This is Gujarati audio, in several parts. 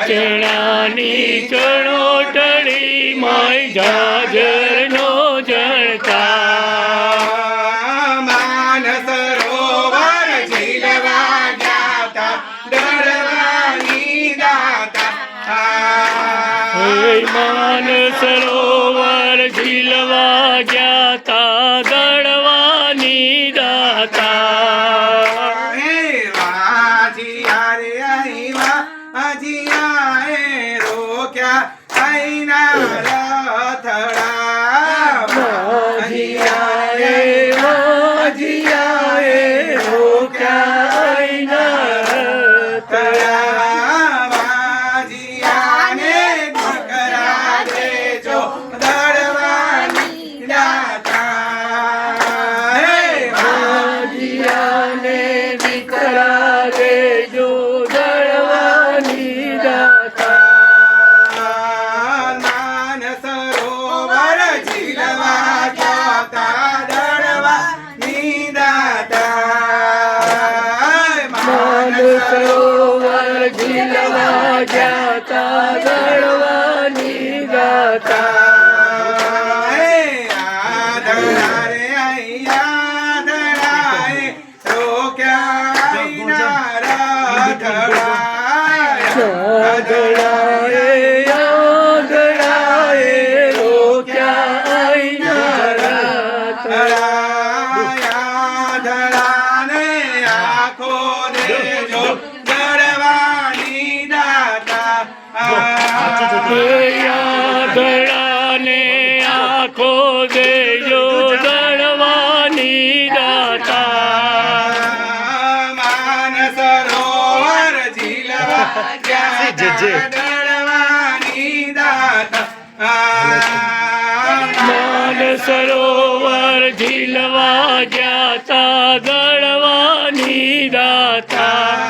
ચણાની ચણોટડી માય જાજરનો જણતા માન સરોવર ઝીલવા જાતા ડરવાની દાતા. માન સરોવર રોક્યા આઈના રથડા મજિયા રે વાજિયા આઈના રાતડા. ધડાને આખો દેજો જડવાની આંધળાને આંખો દેજો દળવાની દાતા માન સરોવર જીલવા દળવાની દાતા માન સરોવર ઝીલવા જાતા દળવાની દાતા.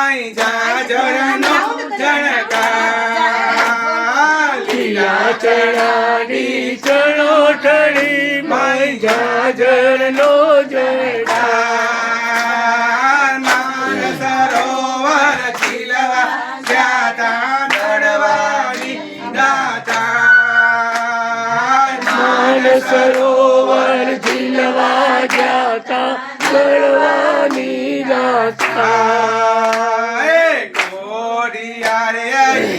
માઈ જાજરનો જણકાર લીલા ચણાની ચણોઠળી માય જાજરનો જયકાર માન સરોવર ખીલવા જાતા દડવાની દાતા માન સરોવર ઝીલવા જાતા. દળવાની દાતા એ ગોડિયા રે આઈ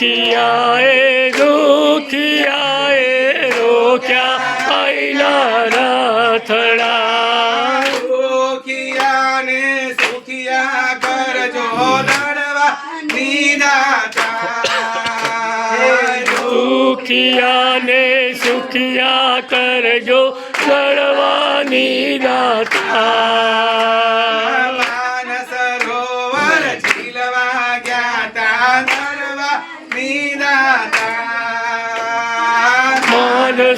દુખિયાએ દુખિયાએ રોક્યા આઈલા રથડા દુખિયાને સુખિયા કરજો લડવા નિદાતા દુખિયાને સુખિયા કરજો દળવાની દાતા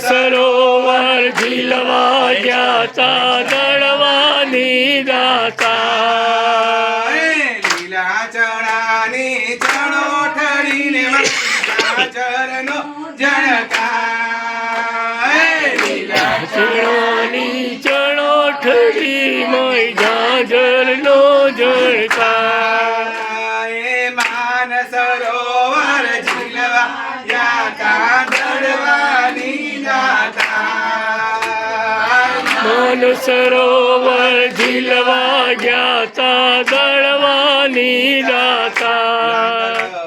સરોવર ઝીલવા જાતા દળવાની દાતા લીલા ચણાની ચણો ઠરીને ચરનો જણકા લીલા ચણોની ચણો ઠરી મય જળકા મન સરોવર ઝીલવા જાતા દળવાની રાતા